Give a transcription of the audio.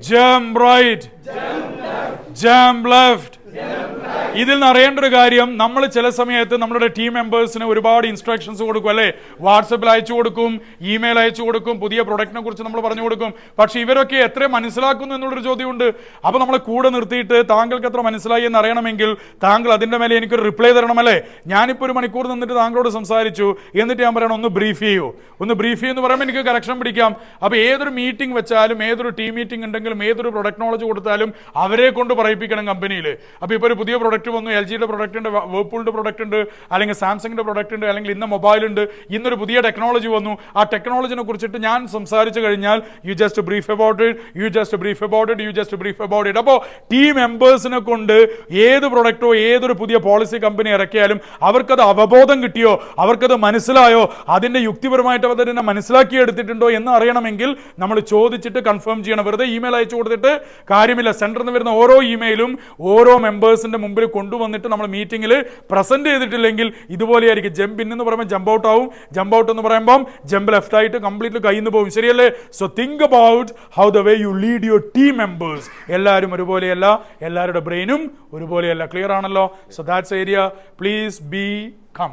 Jump right. Jump left. Jump left. Jump left. ഇതിൽ നിന്ന് അറിയേണ്ട ഒരു കാര്യം നമ്മൾ ചില സമയത്ത് നമ്മുടെ ടീം മെമ്പേഴ്സിന് ഒരുപാട് ഇൻസ്ട്രക്ഷൻസ് കൊടുക്കും അല്ലേ? വാട്സപ്പിൽ അയച്ചു കൊടുക്കും ഇമെയിൽ അയച്ചു കൊടുക്കും പുതിയ പ്രൊഡക്റ്റിനെ കുറിച്ച് നമ്മൾ പറഞ്ഞു കൊടുക്കും. പക്ഷെ ഇവരൊക്കെ എത്ര മനസ്സിലാക്കുന്നു എന്നുള്ളൊരു ചോദ്യമുണ്ട്. അപ്പോൾ നമ്മളെ കൂടെ നിർത്തിയിട്ട് താങ്കൾക്ക് എത്ര മനസ്സിലായി എന്ന് അറിയണമെങ്കിൽ താങ്കൾ അതിന്റെ മേലെ എനിക്കൊരു റിപ്ലൈ തരണം തരണമല്ലേ ഞാനിപ്പോൾ ഒരു മണിക്കൂർ നിന്നിട്ട് താങ്കളോട് സംസാരിച്ചു. എന്നിട്ട് ഞാൻ പറയണം ഒന്ന് ബ്രീഫ് ചെയ്യൂ. ഒന്ന് ബ്രീഫ് ചെയ്യുമെന്ന് പറയുമ്പോൾ എനിക്ക് കറക്ഷൻ പിടിക്കാം. അപ്പോൾ ഏതൊരു മീറ്റിംഗ് വെച്ചാലും ഏതൊരു ടീം മീറ്റിംഗ് ഉണ്ടെങ്കിലും ഏതൊരു പ്രൊഡക്ട് നോളജ് കൊടുത്താലും അവരെ കൊണ്ട് പറയിപ്പിക്കണം കമ്പനിയിൽ അപ്പോൾ ഇപ്പൊ ഒരു പുതിയ പ്രൊഡക്റ്റ് വന്നു എൽ ജിയുടെ പ്രൊഡക്റ്റ് ഉണ്ട് വേർപൂളിന്റെ പ്രൊഡക്റ്റ് ഉണ്ട് അല്ലെങ്കിൽ സാംസങ്ങിന്റെ പ്രൊഡക്റ്റ് ഉണ്ട് അല്ലെങ്കിൽ ഇന്ന് മൊബൈൽ ഉണ്ട് ഇന്നൊരു പുതിയ ടെക്നോളജി വന്നു. ആ ടെക്നോളജിനെ കുറിച്ചിട്ട് ഞാൻ സംസാരിച്ചു കഴിഞ്ഞാൽ you just brief about it you just brief about it you just brief about it അപ്പോൾ ടീം മെമ്പേഴ്സിനെ കൊണ്ട് ഏത് പ്രൊഡക്റ്റോ ഏതൊരു പുതിയ പോളിസി കമ്പനി ഇറക്കിയാലും അവർക്കത് അവബോധം കിട്ടിയോ അവർക്കത് മനസ്സിലായോ അതിന്റെ യുക്തിപരമായിട്ട് അവർ തന്നെ മനസ്സിലാക്കിയെടുത്തിട്ടുണ്ടോ എന്ന് അറിയണമെങ്കിൽ നമ്മൾ ചോദിച്ചിട്ട് കൺഫേം ചെയ്യണം. വെറുതെ ഇമെയിൽ അയച്ചു കൊടുത്തിട്ട് കാര്യമില്ല. സെന്ററിൽ നിന്ന് വരുന്ന ഓരോ ഇമെയിലും ഓരോ മെമ്പേഴ്സിന്റെ മുമ്പിൽ കൊണ്ടുവന്നിട്ട് നമ്മൾ മീറ്റിംഗിൽ പ്രസന്റ് ചെയ്തിട്ടില്ലെങ്കിൽ ഇതുപോലെയായിരിക്കും. ജമ്പ് ഇൻ എന്ന് പറയുമ്പോൾ ജമ്പ് ഔട്ട് ആവും. ജമ്പ് ഔട്ട് എന്ന് പറയുമ്പം ജമ്പ് ലെഫ്റ്റ് ആയിട്ട് കംപ്ലീറ്റ്ലി കയ്യിൽ നിന്ന് പോകും. ശരിയല്ലേ? So think about how the way you lead your team members എല്ലാവരും ഒരുപോലെയല്ല. എല്ലാവരുടെ ബ്രെയിനും ഒരുപോലെയല്ല. ക്ലിയർ ആണല്ലോ? So that's area please become